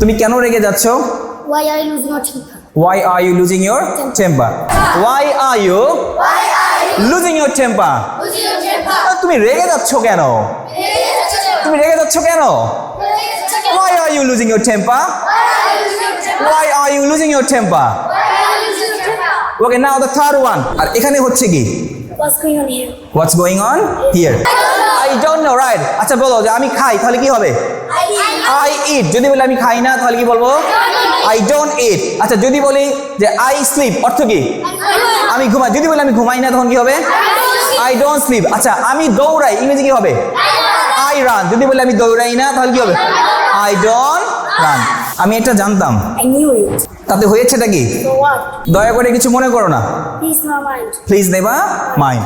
তুমি কেন রেগে যাচ্ছ Why are you losing your temper? Why are you losing your temper? Why are you losing your temper? Losing your temper. তুমি রেগে যাচ্ছ কেন তুমি রেগে যাচ্ছ কেন Why are you losing your temper? Why are you losing your temper? Okay, now the third one. আর এখানে হচ্ছে কি What's going on here? What's going on here? I don't know, right? আচ্ছা বলো যে আমি খাই তাহলে কি হবে? আই ইট যদি বলি আমি খাই না তাহলে কি বলব? আই don't ইট আচ্ছা যদি বলি যে আই স্লিপ অর্থ কি? আমি ঘুমাই। যদি বলি আমি ঘুমাই না তখন কি হবে? আই don't স্লিপ আচ্ছা আমি দৌড়াই ইংরেজি কি হবে? আই রান যদি বলি আমি দৌড়াই না তাহলে কি হবে? আই don't রান আমি এটা জানতাম. তাতে হয়েছেটা কি? দয়া করে কিছু মনে করো না. Please never mind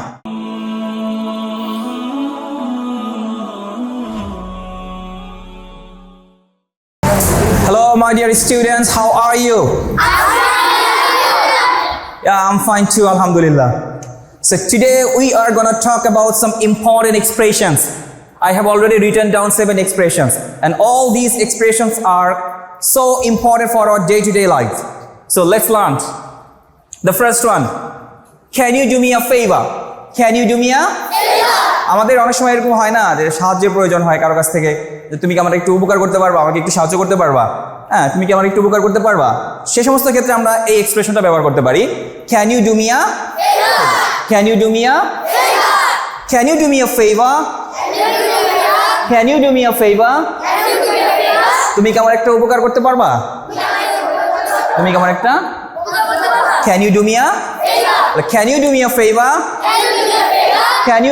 My dear students. How are you? Yeah, I'm fine too, Alhamdulillah. So today we are gonna talk about some important expressions. I have already written down seven expressions, and all these expressions are so important for our day-to-day life. So let's learn. The first one. Can you do me a favor? Can you do me a আমাদের অনেক সময় এরকম হয় না যে সাহায্যের প্রয়োজন হয় কারও কাছ থেকে তুমি কি আমার একটু উপকার করতে পারবা? আমাকে একটু সাহায্য করতে পারবা? হ্যাঁ তুমি কি আমার একটু উপকার করতে পারবা? সে সমস্ত ক্ষেত্রে আমরা এই এক্সপ্রেশনটা ব্যবহার করতে পারি। Can you do me a can you do me a can you do me a favour can you do me a favour তুমি কি আমার একটা উপকার করতে পারবা? তুমি কি আমার একটা can you do me a can you do me a favour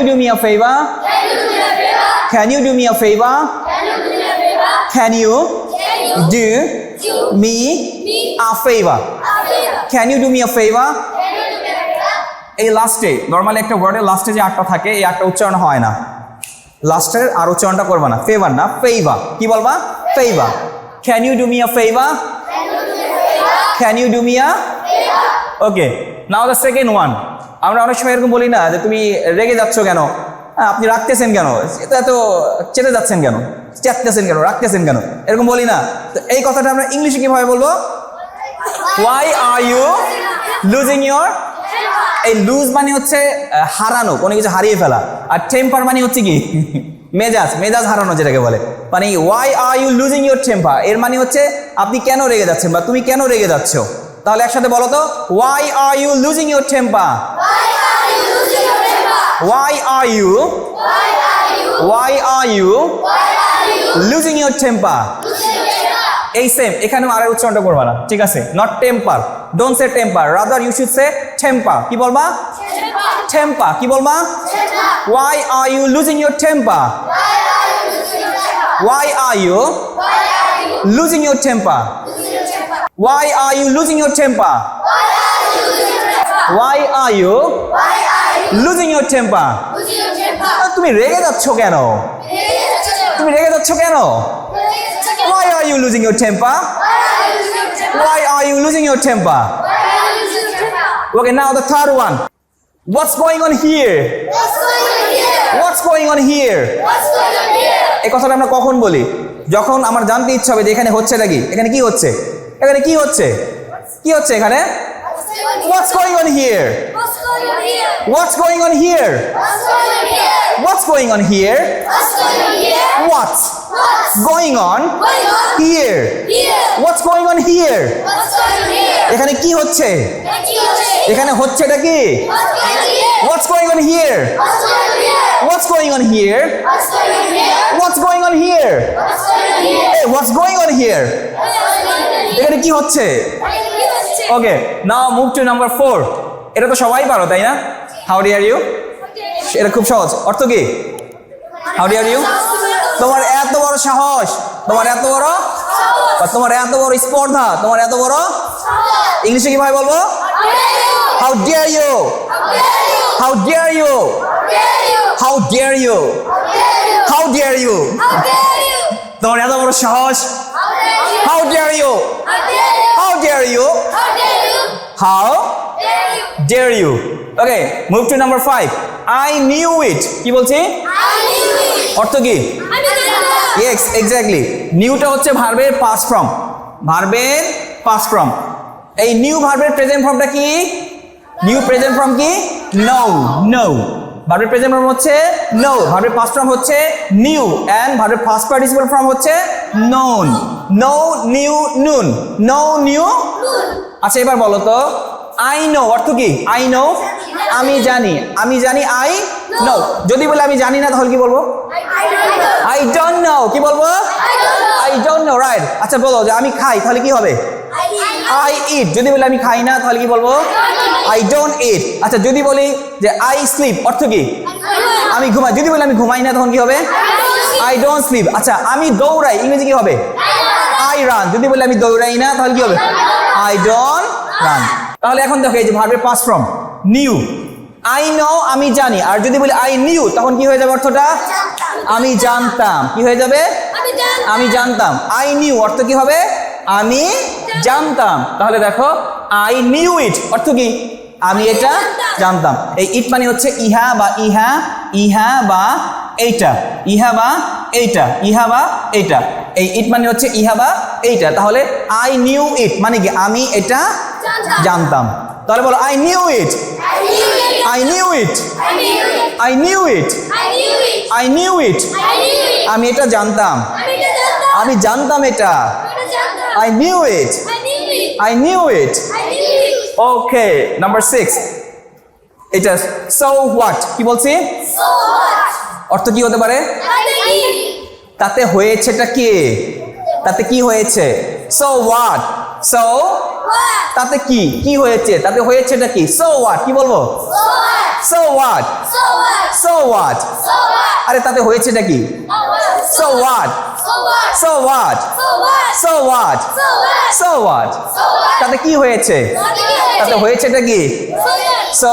do me a favor? Can you do me a favor? Can you do me a favor? Can you do me a favor? এই লাস্টে normally একটা ওয়ার্ডের লাস্টে যে আটটা থাকে এই আটটা উচ্চারণ হয় না। লাস্টের আর উচ্চারণটা করবে না। ফেভার না ফেভার কি বলবা? Favour can you do me a favour can you do me a okay now the second one আমরা অনেক সময় এরকম বলি না যে তুমি রেগে যাচ্ছ কেন? হ্যাঁ, আপনি রাখতেছেন কেন? এটা এত চেতে যাচ্ছেন কেন? চেতেছেন কেন? রাখতেছেন কেন? এরকম বলি না। তো এই কথাটা আমরা ইংলিশে কীভাবে বলব? Why are you losing your এই লুজ মানে হচ্ছে হারানো কোনো কিছু হারিয়ে ফেলা। আর টেম্পার মানে হচ্ছে কি? মেজাজ মেজাজ হারানো যেটাকে বলে। মানে why are you losing your temper এর মানে হচ্ছে আপনি কেন রেগে যাচ্ছেন বা তুমি কেন রেগে যাচ্ছ? তাহলে একসাথে বলো তো why are you losing your temper why are you why are you losing your temper এই সেম এখানেও আর উচ্চারণটা করবা না। ঠিক আছে? Not temper don't say temper rather you should say temper কি বলবা? টেম্পার কি বলবা? Why are you losing your temper why are you losing your temper why are you losing your temper why are you losing your temper তুমি রেগে যাচ্ছ কেন? তুমি রেগে যাচ্ছ কেন? Why are you losing your temper why are you losing your temper Okay, now the third one. What's going on here? What's going on here? এই কথাটা আমরা কখন বলি? যখন আমার জানতে ইচ্ছা হবে যে এখানে হচ্ছেটা কি? এখানে কি হচ্ছে? এখানে কি হচ্ছে? কি হচ্ছে এখানে? What's going on here? What's going on here? What's going on here? What's going on here? What's going on here? এখানে কি হচ্ছে এখানে হচ্ছেটা কি What's going on here? What's going on here? What's going on here? Hey, what's going on here? এখানে কি হচ্ছে okay now move to number four এটা তো সবাই পারো তাই না? হাউ ডিয়ার ইউ এটা খুব সহজ। অর্থ কি? হাউ ডিয়ার ইউ তোমার এত বড় সাহস। তোমার এত বড়? তোমার এত বড় স্পর্ধা। তোমার এত বড়? ইংলিশে কীভাবে বলব? How dare you how dare you how dare you how dare you তোমার এত বড় সাহস। How dare you how dare you how dare you okay move to number five I knew it কি বলছি? অর্থ কি? ইয়েস এক্স্যাক্টলি নিউটা হচ্ছে ভার্বের পাস ফ্রম ভার্বের পাস্ট ফর্ম এই নিউ ভার্বের প্রেজেন্ট ফর্মটা কি? নিউ প্রেজেন্ট ফর্ম কি? নো নো ভার্বের প্রেজেন্ট ফর্ম হচ্ছে নো ভার্বের পাস্ট ফর্ম হচ্ছে নিউ এন্ড ভার্বের ফার্স্ট পার্টিসিপাল ফর্ম হচ্ছে known know knew known know knew আচ্ছা এবার বলো তো। আই নো অর্থ কি? আই নো আমি জানি। আমি জানি আই নো যদি বলে আমি জানি না তাহলে কি বলব? আই ডোন্ট নো কি বলব? আই ডোন্ট নো রাইট আচ্ছা বলো যে আমি খাই তাহলে কি হবে? আই ইট যদি বলে আমি খাই না তাহলে কি বলব? আই ডোন্ট ইট আচ্ছা যদি বলি যে আই স্লিপ অর্থ কি? আমি ঘুমাই। যদি বলি আমি ঘুমাই না, তখন কি হবে? আই ডোন্ট স্লিপ আচ্ছা আমি দৌড়াই, ইংরেজি কি হবে? আই রান যদি বলি আমি দৌড়াই না, তাহলে কি হবে? আই ডোন্ট রান তাহলে এখন দেখো, এই যে ভার্বের past form knew I know আমি জানি। আর যদি বলি আই নিউ তখন কি হয়ে যাবে অর্থটা? আমি জানতাম। কি হয়ে যাবে? আমি জানতাম। আই নিউ অর্থ কি হবে? আমি জানতাম। তাহলে দেখো আই নিউ ইট অর্থ কি? আমি এটা জানতাম এই ইট মানে হচ্ছে ইহা বা ইহা ইহা বা এইটা ইহা বা এইটা ইহা বা এইটা এই ইট মানে হচ্ছে ইহা বা এইটা তাহলে আই নিউ ইট মানে কি আমি এটা জানতাম তাহলে বলো I knew it I knew it I knew it I knew it আমি এটা জানতাম আমি জানতাম এটা I knew it I knew it okay number six এটা সো হোয়াট কি বলছি? অর্থ কি হতে পারে? তাতে হয়েছেটা কি? তাতে কি হয়েছে? সো হোয়াট সো তাতে কি? কি হয়েছে? তাতে হয়েছেটা কি? সো হোয়াট কি বলব? সো হোয়াট সো হোয়াট আরে তাতে হয়েছেটা কি? So what so what so what so what তাতে কি হয়েছে? তাতে হয়েছেটা কি? সো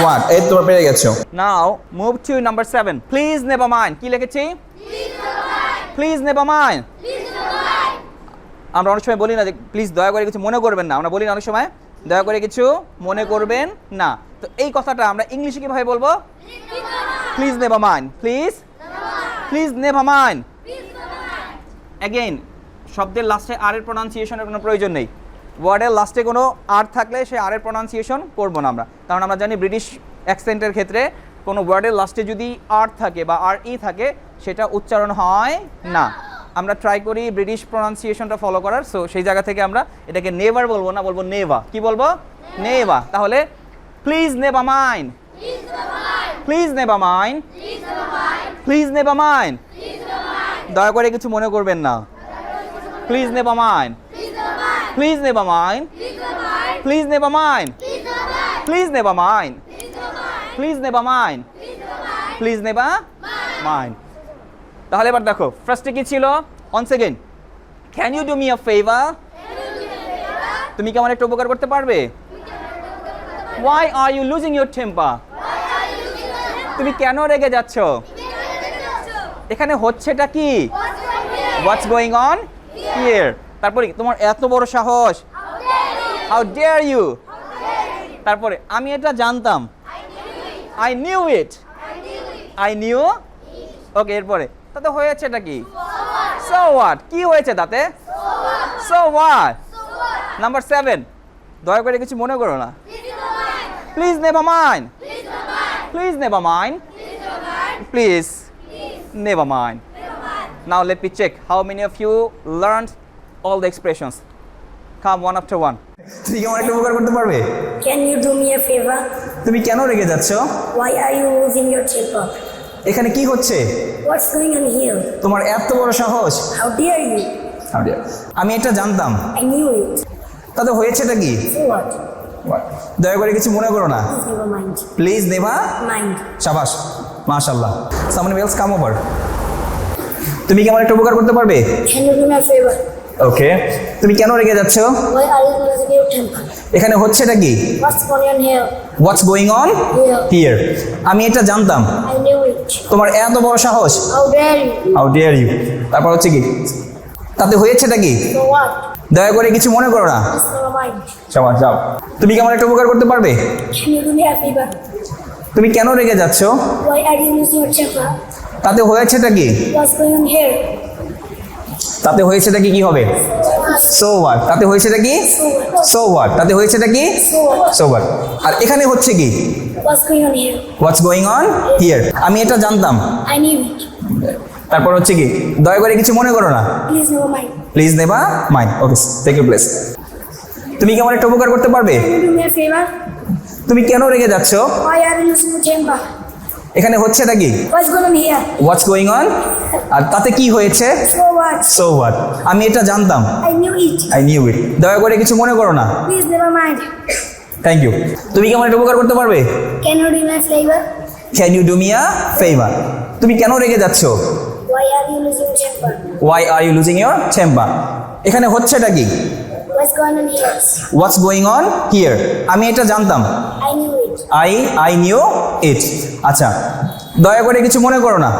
হোয়াট এই তোমরা পেরে গেছো। Now move to number seven please never mind কি লিখেছি? প্লিজ নেভার মাইন্ড আমরা অনেক সময় বলি না যে প্লিজ দয়া করে কিছু মনে করবেন না। আমরা বলি না অনেক সময় দয়া করে কিছু মনে করবেন না। তো এই কথাটা আমরা ইংলিশে কীভাবে বলব? Please never mind please please never mind again শব্দের লাস্টে আর এর প্রোনাউন্সিয়েশনের কোনো প্রয়োজন নেই। ওয়ার্ডের লাস্টে কোনো আর থাকলে সে আর এর প্রোনাউন্সিয়েশন করব না আমরা। কারণ আমরা জানি ব্রিটিশ অ্যাকসেন্টের ক্ষেত্রে কোনো ওয়ার্ডের লাস্টে যদি আর থাকে বা আর ই থাকে সেটা উচ্চারণ হয় না। আমরা ট্রাই করি ব্রিটিশ প্রোনাউন্সিয়েশনটা ফলো করার সো সেই জায়গা থেকে আমরা এটাকে নেভার বলব না বলব নেভা কি বলব? নেভা তাহলে please never mind please never mind please never mind দয়া করে কিছু মনে করবেন না। Please never mind please never mind please never mind please never mind please never mind please never mind তাহলে এবার দেখো ফার্স্টে কি ছিল? On second can you do me a favour তুমি কি আমার একটা উপকার করতে পারবে? Why are you losing your temper তুমি কেন রেগে যাচ্ছ? এখানে হচ্ছেটা কি? হোয়াটস গোয়িং অন হিয়ার তারপরে তোমার এত বড় সাহস। হাউ ডেয়ার ইউ তারপরে, আমি এটা জানতাম। I knew it I knew okay এরপরে, তাতে হয়েছেটা কি? সো ওয়াট কি হয়েছে তাতে? সো হোয়াট নাম্বার সেভেন দয়া করে কিছু মনে করো না। Please never mind please never mind please never mind Now let me check how many of you learned all the expressions. Come one after one. তুমি কি আমার একটা উপকার করতে পারবে Can you do me a favor? তুমি কেন রেগে যাচ্ছ Why are you losing your temper? এখানে কি হচ্ছে What's going on here? তোমার এত বড় সাহস How dare you? আমি এটা জানতাম I knew it. তাতে হয়েছেটা কি So what? দয়া করে কিছু মনে করো না Please never mind. Please never Mind. সাবাস মাশাল্লাহ সামনে এলস কাম ওভার তুমি কি আমার একটা উপকার করতে পারবে? ওকে তুমি কেন রেগে যাচ্ছ? এখানে হচ্ছে হচ্ছেটা কি? হোয়াটস গোয়িং অন হিয়ার আমি এটা জানতাম. তোমার এত বড় সাহস। হাউ ডিয়ার ইউ তারপর হচ্ছে কি? তাতে হয়েছেটা কি? দয়া করে কিছু মনে করো না। সবার যাও তুমি কি আমার একটা উপকার করতে পারবে? তুমি কেন রেগে যাচ্ছ? তাতে হয়েছেটা কি? What's going on here? তাতে হয়েছেটা কি কি হবে? সো হোয়াট তাতে হয়েছেটা কি? সো হোয়াট তাতে হয়েছেটা কি? সো হোয়াট আর এখানে হচ্ছে কি? What's going on here? What's going on here আমি এটা জানতাম। I knew it. তারপর হচ্ছে কি? দয়া করে কিছু মনে করো না। Please never mind. Please never mind okay take you place তুমি কি আমার একটা উপকার করতে পারবে? তুমি কেন রেগে যাচ্ছ? এখানে হচ্ছেটা কি What's going on here? What's going on আর তাতে কি হয়েছে সো হোয়াট আমি এটা জানতাম I knew it. I knew it দয়া করে কিছু মনে করো না Please never mind. Thank you তুমি কি আমার একটা উপকার করতে পারবে Can you do me a favor? Can you do me a favour তুমি কেন রেগে যাচ্ছ Why are you losing your temper? Why are you losing your temper এখানে হচ্ছেটা কি? হোয়াটস গোয়িং অন হিয়ার আমি এটা জানতাম. I I knew it. আচ্ছা দয়া করে কিছু মনে করো না.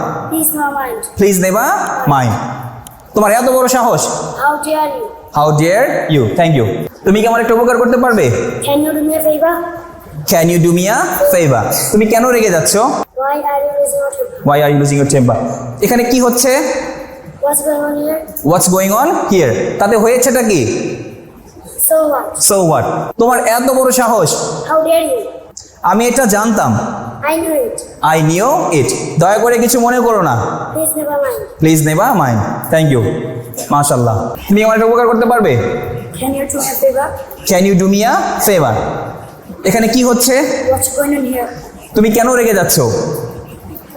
প্লিজ নেবা মাইন্ড তোমার এত বড় সাহস? How dare you thank you তুমি কি আমার একটা উপকার করতে পারবে? Can you do me a favor? Can you do me a favour তুমি কেন রেগে যাচ্ছ? Why are you losing your temper? Why are you losing your temper এখানে কি হচ্ছে? What's going on here? What's going on here তাতে হয়েছেটা কি? So what? সো হোয়াট তোমার এত বড় সাহস। How dare you? আমি এটা জানতাম. আই নিউ ইট দয়া করে কিছু মনে করো না. Please never mind thank you মাশাল্লাহ তুমি আমার উপকার করতে পারবে? Can you do me a favour এখানে কি হচ্ছে? তুমি কেন রেগে যাচ্ছ?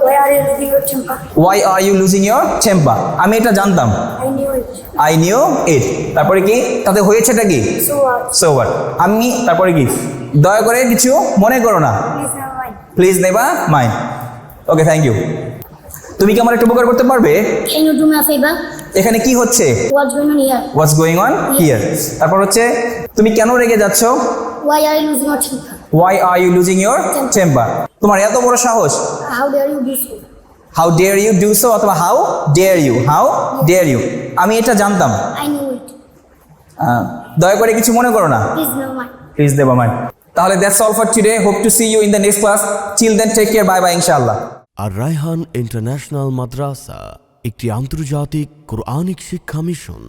Why are you losing your temper? Why are you losing your temper আমি এটা জানতাম। I knew it. I knew it তারপরে কি? তাতে হয়েছেটা কি? So what? সো হোয়াট আমি তারপরে কি? দয়া করে কিছু মনে করো না. প্লিজ নেবা মাই ওকে থ্যাংক ইউ তুমি কি আমার একটু উপকার করতে পারবে? এখানে কি হচ্ছে? হোয়াটস গোয়িং অন হিয়ার তারপর হচ্ছে তুমি কেন রেগে যাচ্ছ? Why are you losing your temper? Why are you losing your temper তোমার এত বড় সাহস। How dare you do so? How dare you do so অথবা how dare you how dare you আমি এটা জানতাম। দয়া করে কিছু মনে করো না. প্লিজ দেবা মাইন্ড তাহলে that's all for today hope to see you in the next class chill then take care bye bye ইনশাআল্লাহ আর রায়হান ইন্টারন্যাশনাল মাদ্রাসা, একটি আন্তর্জাতিক কোরআনিক শিক্ষা মিশন